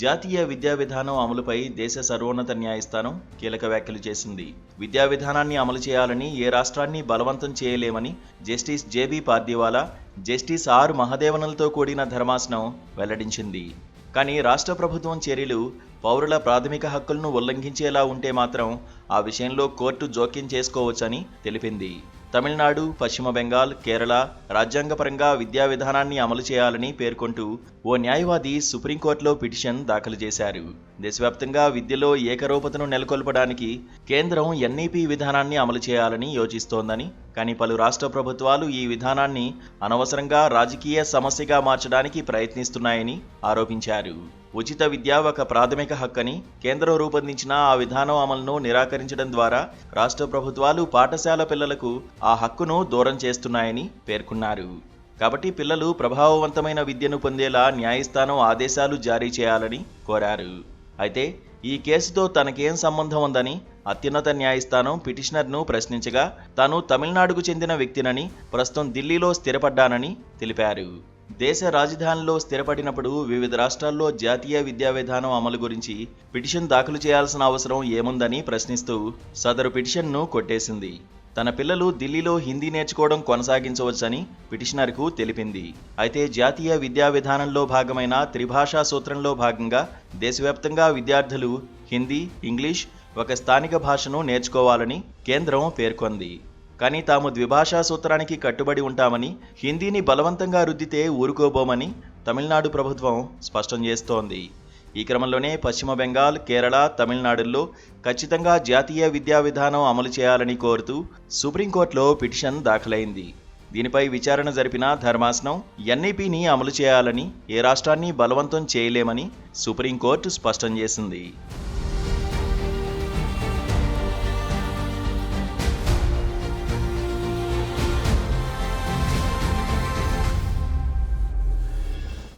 జాతీయ విద్యా విధానం అమలుపై దేశ సర్వోన్నత న్యాయస్థానం కీలక వ్యాఖ్యలు చేసింది. విద్యా విధానాన్ని అమలు చేయాలని ఏ రాష్ట్రాన్ని బలవంతం చేయలేమని justice JB Pardiwala justice R మహదేవనలతో కూడిన ధర్మాసనం వెల్లడించింది. కానీ రాష్ట్ర ప్రభుత్వం చర్యలు పౌరుల ప్రాథమిక హక్కులను ఉల్లంఘించేలా ఉంటే మాత్రం ఆ విషయంలో కోర్టు జోక్యం చేసుకోవచ్చని తెలిపింది. తమిళనాడు పశ్చిమ బెంగాల్ కేరళ రాజ్యాంగపరంగా విద్యా విధానాన్ని అమలు చేయాలని పేర్కొంటూ ఓ న్యాయవాది సుప్రీంకోర్టులో పిటిషన్ దాఖలు చేశారు. దేశవ్యాప్తంగా విద్యలో ఏకరూపతను నెలకొల్పడానికి కేంద్రం ఎన్ఈపీ విధానాన్ని అమలు చేయాలని యోచిస్తోందని కానీ పలు రాష్ట్ర ప్రభుత్వాలు ఈ విధానాన్ని అనవసరంగా రాజకీయ సమస్యగా మార్చడానికి ప్రయత్నిస్తున్నాయని ఆరోపించారు. ఉచిత విద్య ఒక ప్రాథమిక హక్కని కేంద్రం రూపొందించిన ఆ విధానం అమలును నిరాకరించడం ద్వారా రాష్ట్ర ప్రభుత్వాలు పాఠశాల పిల్లలకు ఆ హక్కును దూరం చేస్తున్నాయని పేర్కొన్నారు. కాబట్టి పిల్లలు ప్రభావవంతమైన విద్యను పొందేలా న్యాయస్థానం ఆదేశాలు జారీ చేయాలని కోరారు. అయితే ఈ కేసుతో తనకేం సంబంధం ఉందని అత్యున్నత న్యాయస్థానం పిటిషనర్ను ప్రశ్నించగా తాను తమిళనాడుకు చెందిన వ్యక్తినని ప్రస్తుతం ఢిల్లీలో స్థిరపడ్డానని తెలిపారు. దేశ రాజధానిలో స్థిరపడినప్పుడు వివిధ రాష్ట్రాల్లో జాతీయ విద్యా విధానం అమలు గురించి పిటిషన్ దాఖలు చేయాల్సిన అవసరం ఏముందని ప్రశ్నిస్తూ సదరు పిటిషన్ను కొట్టేసింది. తన పిల్లలు ఢిల్లీలో హిందీ నేర్చుకోవడం కొనసాగించవచ్చని పిటిషనర్కు తెలిపింది. అయితే జాతీయ విద్యా విధానంలో భాగమైన త్రిభాషా సూత్రంలో భాగంగా దేశవ్యాప్తంగా విద్యార్థులు హిందీ ఇంగ్లీష్ ఒక స్థానిక భాషను నేర్చుకోవాలని కేంద్రం పేర్కొంది. కానీ తాము ద్విభాషా సూత్రానికి కట్టుబడి ఉంటామని హిందీని బలవంతంగా రుద్దితే ఊరుకోబోమని తమిళనాడు ప్రభుత్వం స్పష్టం చేస్తోంది. ఈ క్రమంలోనే పశ్చిమ బెంగాల్ కేరళ తమిళనాడుల్లో ఖచ్చితంగా జాతీయ విద్యా విధానం అమలు చేయాలని కోరుతూ సుప్రీంకోర్టులో పిటిషన్ దాఖలైంది. దీనిపై విచారణ జరిపిన ధర్మాసనం ఎన్ఈపిని అమలు చేయాలని ఏ రాష్ట్రాన్ని బలవంతం చేయలేమని సుప్రీంకోర్టు స్పష్టం చేసింది.